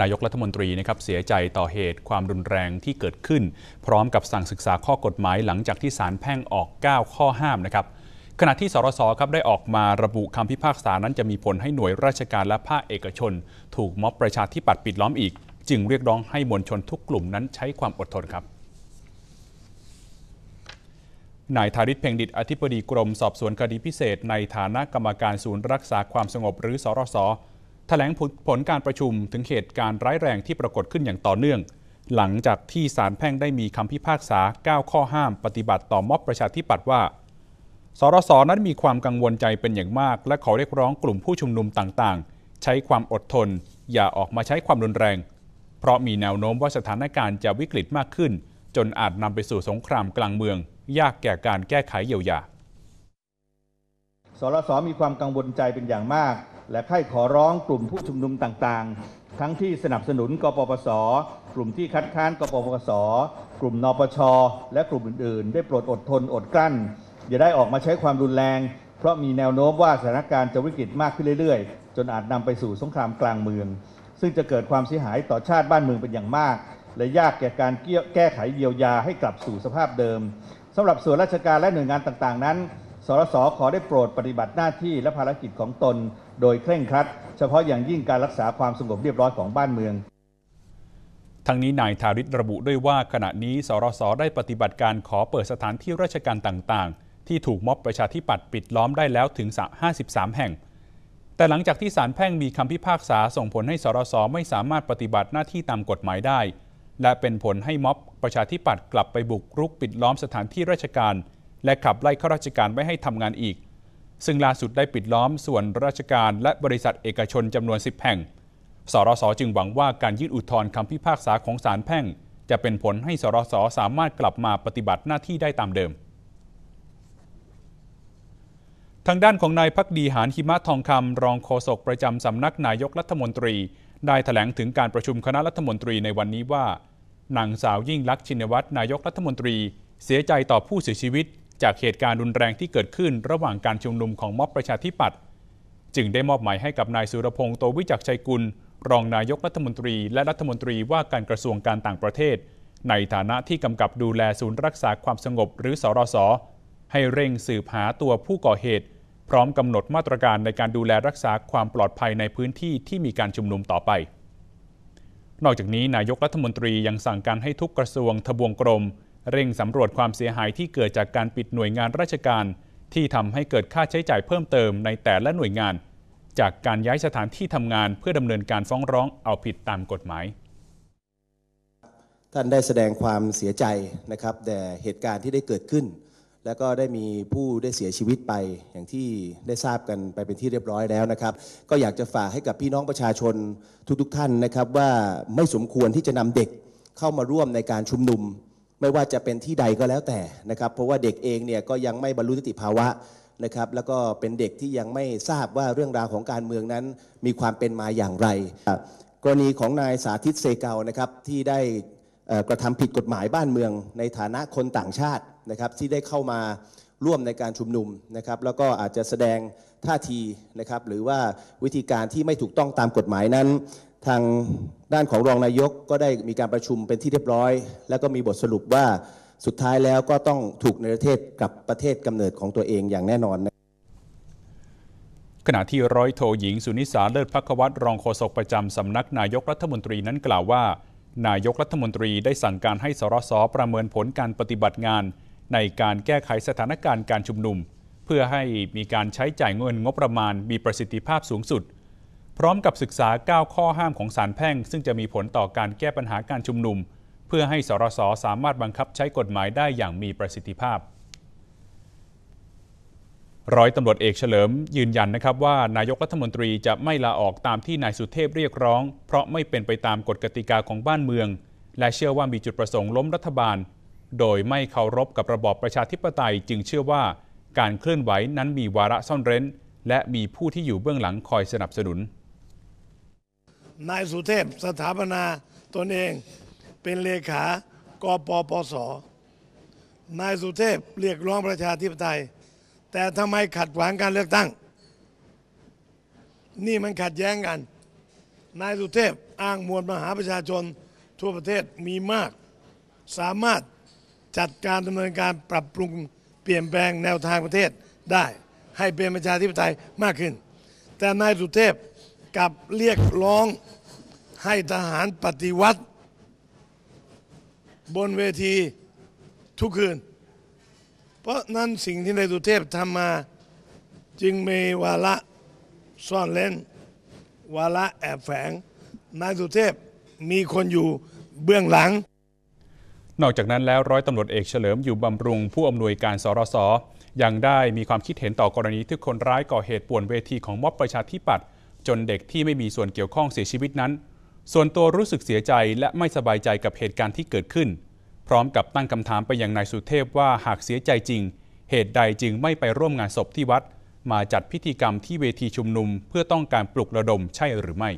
นายกรัฐมนตรีนะครับเสียใจต่อเหตุความรุนแรงที่เกิดขึ้น พร้อมกับสั่งศึกษาข้อกฎหมายหลังจากที่ศาลแพ่งออก 9 ข้อห้ามนะครับขณะที่สรสครับได้ออกมาระบุคำพิพากษานั้นจะมีผลให้หน่วยราชการและภาคเอกชน ถูกม็อบประชาธิปัตย์ปิดล้อมอีก จึงเรียกร้องให้มวลชนทุกกลุ่มนั้นใช้ความอดทนครับนายธาริศเพ่งดิตอธิบดีกรมสอบสวนคดีพิเศษ ในฐานะกรรมการศูนย์รักษาความสงบหรือสรส แถลงผลการประชุมถึงเหตุการณ์ร้ายแรงที่ปรากฏขึ้นอย่างต่อเนื่อง หลังจากที่ศาลแพ่งได้มีคำพิพากษา 9 ข้อห้ามปฏิบัติต่อม็อบประชาธิปัตย์ว่า สรสนั้นมีความกังวลใจเป็นอย่างมาก และขอเรียกร้องกลุ่มผู้ชุมนุมต่างๆ ใช้ความอดทน อย่าออกมาใช้ความรุนแรง เพราะมีแนวโน้มว่าสถานการณ์จะวิกฤตมากขึ้น จนอาจนำไปสู่สงครามกลางเมือง ยากแก่การแก้ไขเยียวยา สรสมีความกังวลใจเป็นอย่างมาก และค่ายขอร้องกลุ่มผู้ชุมนุมต่างๆ ทั้งที่สนับสนุนกปปส กลุ่มที่คัดค้านกปปส กลุ่มนปช และกลุ่มอื่นๆ ได้โปรดอดทนอดกลั้น อย่าได้ออกมาใช้ความรุนแรง เพราะมีแนวโน้มว่าสถานการณ์จะวิกฤตมากขึ้นเรื่อยๆ จนอาจนำไปสู่สงครามกลางเมือง ซึ่งจะเกิดความเสียหายต่อชาติบ้านเมืองเป็นอย่างมาก และยากแก่การแก้ไขเยียวยาให้กลับสู่สภาพเดิมสำหรับส่วนราชการและหน่วยงานต่างๆ นั้นสรสขอได้โปรดปฏิบัติหน้าที่และภารกิจของตน โดยเคร่งครัด เฉพาะอย่างยิ่งการรักษาความสงบเรียบร้อยของบ้านเมืองทั้งนี้นายธาริศระบุด้วยว่าขณะนี้สรสได้ปฏิบัติการขอเปิดสถานที่ราชการต่างๆ ที่ถูกม็อบประชาธิปัตย์ปิดล้อมได้แล้วถึง 53 แห่ง แต่หลังจากที่ศาลแพ่งมีคำพิพากษาส่งผลให้สรสไม่สามารถปฏิบัติหน้าที่ตามกฎหมายได้ และเป็นผลให้ม็อบประชาธิปัตย์กลับไปบุกรุกปิดล้อมสถานที่ราชการ และขับไล่ข้าราชการไม่ให้ทำงานอีก ซึ่งล่าสุดได้ปิดล้อมส่วนราชการและบริษัทเอกชนจำนวน 10 แห่ง สรสจึงหวังว่าการยื่นอุทธรณ์คำพิพากษาของศาลแพ่ง จะเป็นผลให้สรสสามารถกลับมาปฏิบัติหน้าที่ได้ตามเดิม ทางด้านของนายพักดีหานหิมะทองคำรองโฆษกประจำสำนักนายกรัฐมนตรี ได้ถแถลงถึงการประชุมคณะรัฐมนตรีในวันนี้ว่านางสาวยิ่งลักษณ์ชินวัตรนายกรัฐมนตรี เสียใจต่อผู้เสียชีวิต จากเหตุการณ์รุนแรงที่เกิดขึ้นระหว่างการชุมนุมของม็อบประชาธิปัตย์จึงได้มอบหมายให้กับนายสุรพงษ์โตวิจักชัยกุล รองนายกรัฐมนตรี และรัฐมนตรีว่าการกระทรวงการต่างประเทศ ในฐานะที่กำกับดูแลศูนย์รักษาความสงบหรือสรส ให้เร่งสืบหาตัวผู้ก่อเหตุ พร้อมกำหนดมาตรการในการดูแลรักษาความปลอดภัยในพื้นที่ที่มีการชุมนุมต่อไป นอกจากนี้นายกรัฐมนตรียังสั่งการให้ทุกกระทรวงทบวงกรม เร่งสำรวจความเสียหายที่เกิดจากการปิดหน่วยงานราชการ ที่ทำให้เกิดค่าใช้จ่ายเพิ่มเติมในแต่ละหน่วยงาน จากการย้ายสถานที่ทำงานเพื่อดำเนินการฟ้องร้องเอาผิดตามกฎหมาย ท่านได้แสดงความเสียใจนะครับแต่เหตุการณ์ที่ได้เกิดขึ้น แล้วก็ได้มีผู้ได้เสียชีวิตไปอย่างที่ได้ทราบกันไปเป็นที่เรียบร้อยแล้วนะครับ ก็อยากจะฝากให้กับพี่น้องประชาชนทุกๆทท่านนะครับว่าไม่สมควรที่จะนำเด็กเข้ามาร่วมในการชุมนุม ไม่ว่าจะเป็นที่ใดก็แล้วแต่นะครับเพราะว่าเด็กเองเนี่ยก็ยังไม่บรรลุนิติภาวะนะครับแล้วก็เป็นเด็กที่ยังไม่ทราบว่าเรื่องราวของการเมืองนั้น มีความเป็นมาอย่างไร กรณีของนายสาธิตเซเกานะครับที่ได้กระทำผิดกฎหมายบ้านเมือง ในฐานะคนต่างชาตินะครับที่ได้เข้ามาร่วมในการชุมนุมนะครับแล้วก็อาจจะแสดงท่าทีนะครับหรือว่าวิธีการที่ไม่ถูกต้องตามกฎหมายนั้น ทางด้านของรองนายกก็ได้มีการประชุมเป็นที่เรียบร้อย แล้วก็มีบทสรุปว่าสุดท้ายแล้วก็ต้องถูกในประเทศกับประเทศกำเนิดของตัวเองอย่างแน่นอนขณะที่ร้อยโทหญิงสุนิสาเลิศพักวัตรรองโฆษกประจำสำนักนายกรัฐมนตรีนั้นกล่าวว่า นายกรัฐมนตรีได้สั่งการให้สรสประเมินผลการปฏิบัติงาน ในการแก้ไขสถานการณ์การชุมนุม เพื่อให้มีการใช้จ่ายเงินงบประมาณมีประสิทธิภาพสูงสุด พร้อมกับศึกษา 9 ข้อห้ามของศาลแพ่ง ซึ่งจะมีผลต่อการแก้ปัญหาการชุมนุม เพื่อให้สรสสามารถบังคับใช้กฎหมายได้อย่างมีประสิทธิภาพ ร้อยตำรวจเอกเฉลิมยืนยันนะครับว่านายกรัฐมนตรีจะไม่ลาออกตามที่นายสุเทพเรียกร้อง เพราะไม่เป็นไปตามกฎกติกาของบ้านเมือง และเชื่อว่ามีจุดประสงค์ล้มรัฐบาล โดยไม่เคารพกับระบอบประชาธิปไตยจึงเชื่อว่า การเคลื่อนไหวนั้นมีวาระซ่อนเร้น และมีผู้ที่อยู่เบื้องหลังคอยสนับสนุน นายสุเทพสถาปนาตนเองเป็นเลขากปปส นายสุเทพเรียกร้องประชาธิปไตย แต่ทำไมขัดขวางการเลือกตั้ง นี่มันขัดแย้งกัน นายสุเทพอ้างมวลมหาประชาชนทั่วประเทศมีมาก สามารถจัดการดำเนินการปรับปรุงเปลี่ยนแปลงแนวทางประเทศได้ให้เป็นประชาธิปไตยมากขึ้น แต่นายสุเทพ กับเรียกร้องให้ทหารปฏิวัติ บนเวทีทุกคืน เพราะนั้นสิ่งที่นายสุเทพทำมาจึงมีวาระซ่อนเล้นวาระแอบแฝงนายสุเทพมีคนอยู่เบื้องหลัง นอกจากนั้นแล้วร้อยตำรวจเอกเฉลิมอยู่บำรุงผู้อำนวยการสรสยังได้มีความคิดเห็นต่อกรณีที่คนร้ายก่อเหตุป่วนเวทีของม็อบประชาธิปัตย์ จนเด็กที่ไม่มีส่วนเกี่ยวข้องเสียชีวิตนั้น ส่วนตัวรู้สึกเสียใจและไม่สบายใจกับเหตุการณ์ที่เกิดขึ้น พร้อมกับตั้งคำถามไปยังนายสุเทพว่าหากเสียใจจริง เหตุใดจึงไม่ไปร่วมงานศพที่วัด มาจัดพิธีกรรมที่เวทีชุมนุม เพื่อต้องการปลุกระดมใช่หรือไม่